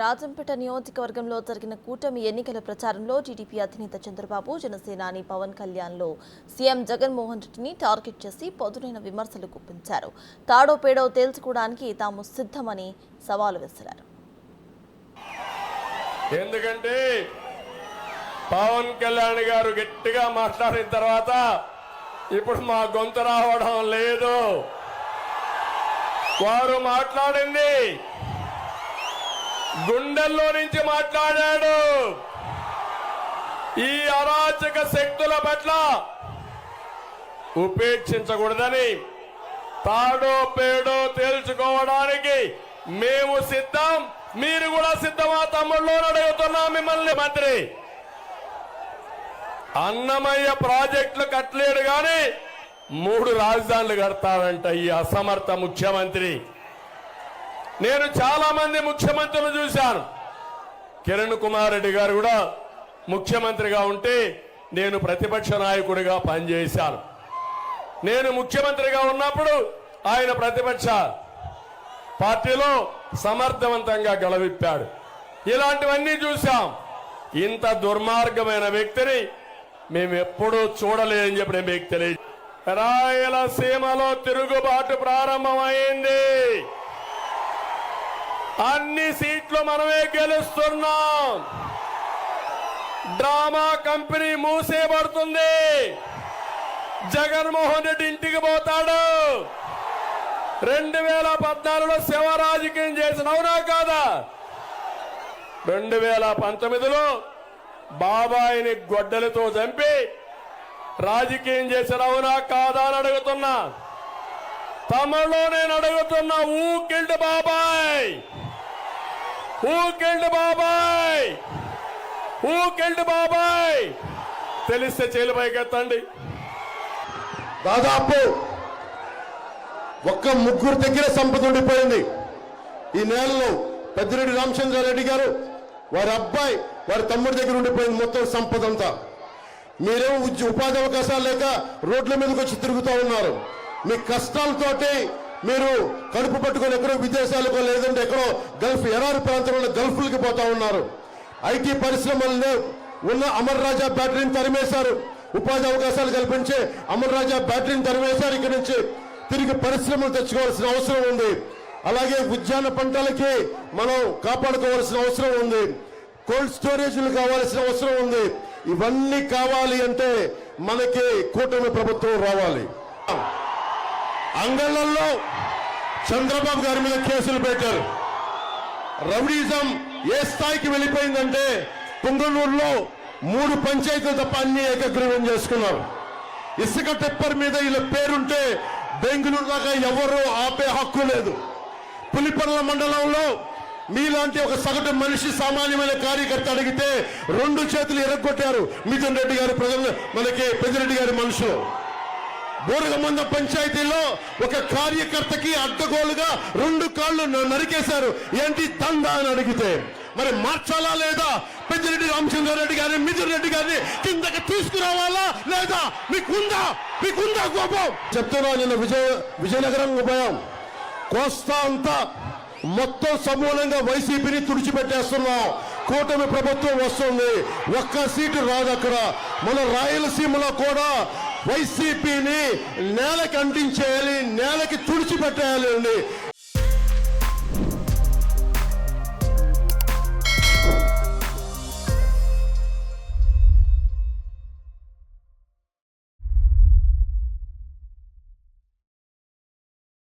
రాజంపేట నియోజకవర్గంలో జరిగిన కూటమి ఎన్నికల ప్రచారంలో టీడీపీ అధినేత చంద్రబాబు జనసేనాని పవన్ కళ్యాణ్లో సీఎం జగన్మోహన్ రెడ్డిని టార్గెట్ చేసి పదునైన విమర్శలు గుప్పించారు. తాడో పేడో తేల్చుకోవడానికి తాము సిద్ధమని సవాలు విసిరారు ఎందుకంటే పవన్ కళ్యాణ్ గారు గట్టిగా మాట్లాడిన తర్వాత ఇప్పుడు మా గొంతు రావడం లేదు. వారు మాట్లాడింది గుండెల్లో నుంచి మాట్లాడాడు. ఈ అరాచక శక్తుల పట్ల ఉపేక్షించకూడదని తాడో పేడో తేల్చుకోవడానికి మేము సిద్ధం మీరు కూడా సిద్ధమా తమ్ముళ్ళు అడుగుతున్నా మిమ్మల్ని మంత్రి. అన్నమయ్య ప్రాజెక్టులు కట్టలేడు కానీ మూడు రాజధానులు కడతాడంట ఈ అసమర్థ ముఖ్యమంత్రి. నేను చాలా మంది ముఖ్యమంత్రులు చూశాను. కిరణ్ కుమార్ రెడ్డి గారు కూడా ముఖ్యమంత్రిగా ఉంటే నేను ప్రతిపక్ష నాయకుడిగా పనిచేశాను. నేను ముఖ్యమంత్రిగా ఉన్నప్పుడు ఆయన ప్రతిపక్ష పార్టీలో సమర్థవంతంగా గెలవిప్పాడు. ఇలాంటివన్నీ చూశాం. ఇంత దుర్మార్గమైన వ్యక్తిని మేము ఎప్పుడూ చూడలేదని చెప్పి నేను మీకు తెలియ రాయలసీమలో తిరుగుబాటు ప్రారంభమైంది. అన్ని సీట్లు మనమే గెలుస్తున్నాం. డ్రామా కంపెనీ మూసేయబడుతుంది జగన్మోహన్ రెడ్డి ఇంటికి పోతాడు. రెండు వేల పద్నాలుగులో శివ రాజకీయం చేసిన అవునా కాదా? రెండు వేల పంతొమ్మిదిలో బాబాయిని గొడ్డలతో చంపి రాజకీయం చేసిన అవునా కాదా అని అడుగుతున్నా. తమలో నేను అడుగుతున్నా ఊకిల్డ్ బాబాయ్! ఊ కిల్డ్ బాబాయ్ ఊ కిల్డ్ బాబాయ్ తెలిస్తే చేలు పైకెత్తండి. దాదాపు ఒక్క ముగ్గురు దగ్గర సంపద ఉండిపోయింది. ఈ నేలలో పెద్దిరెడ్డి రామచంద్రారెడ్డి గారు వారి అబ్బాయి వారి తమ్ముడి దగ్గర ఉండిపోయింది మొత్తం సంపద అంతా. మీరేమో ఉపాధి అవకాశాలు లేక రోడ్ల మీదకి వచ్చి తిరుగుతూ ఉన్నారు. మీ కష్టాలతోటి మీరు కడుపు పట్టుకొని ఎక్కడో విదేశాలకు లేదంటే ఎక్కడో గల్ఫ్ ఎడారి ప్రాంతంలో గల్ఫ్లకి పోతా ఉన్నారు. ఐటీ పరిశ్రమల్లో ఉన్న అమర్ రాజా బ్యాటరీని తరిమేశారు. ఉపాధి అవకాశాలు కల్పించే అమర్ రాజా బ్యాటరీని తరిమేశారు. ఇక్కడి నుంచి తిరిగి పరిశ్రమలు తెచ్చుకోవాల్సిన అవసరం ఉంది. అలాగే ఉద్యాన పంటలకి మనం కాపాడుకోవాల్సిన అవసరం ఉంది. కోల్డ్ స్టోరేజ్లు కావాల్సిన అవసరం ఉంది. ఇవన్నీ కావాలి అంటే మనకి కూటమి ప్రభుత్వం రావాలి. అంగళ్ళల్లో చంద్రబాబు గారి మీద కేసులు పెట్టారు. రౌడీజం ఏ స్థాయికి వెళ్ళిపోయిందంటే పుంగనూరులో మూడు పంచాయతీలు తప్ప అన్ని ఏకగ్రీవం చేసుకున్నారు. ఇసుక టెప్పర్ మీద వీళ్ళ పేరుంటే బెంగళూరు దాకా ఎవరు ఆపే హక్కు లేదు. పులిపర్ల మండలంలో మీలాంటి ఒక సగటు మనిషి సామాన్యమైన కార్యకర్త అడిగితే రెండు చేతులు ఎరగొట్టారు. మిథున్ రెడ్డి గారి ప్రజలు మనకి పెద్దిరెడ్డి గారి మనుషులు. బూరగమంద పంచాయతీలో ఒక కార్యకర్తకి అడ్డగోలుగా రెండు కాళ్ళు నరికేశారు. ఏంటి? తందా అని అడిగితే. మరి మార్చాలా లేదా? పెద్దిరెడ్డి రామచంద్రారెడ్డి గారిని మిథున్ రెడ్డి గారిని కిందకి తీసుకురావాలా లేదా? మీకుందా? మీకుందా కోపం? చెప్తున్నా నిన్న విజయ విజయనగరం ఉభయం. కోస్తా అంతా మొత్తం సమూలంగా వైసీపీని తుడిచిపెట్టేస్తున్నాం. కూటమి ప్రభుత్వం వస్తుంది. ఒక్క సీటు రాదు అక్కడ మన రాయలసీమలో కూడా వైసీపీని నేలకు అంటించేయాలి నేలకి తుడిచిపెట్టేయాలి అండి.